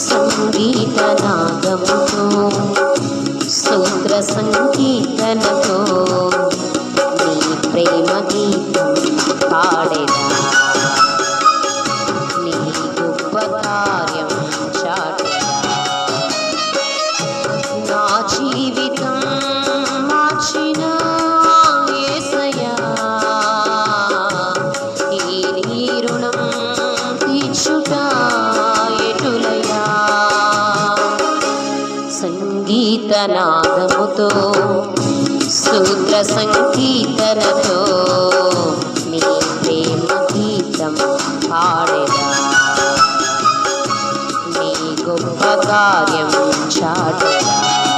సంగీత నాదముతో సూత్ర సంకీర్తనతో నీ ప్రేమ గీతం పాడేదా? నీ గొప్ప కార్యం చాటేదా? నా జీవితం మార్చిన యేసయ్యా ఈ నీ రుణం తీర్చుట ఎటులయ్యా? సూత్ర సంకీర్తనతో పాడేదా నీ గొప్ప కార్యం చాటెదా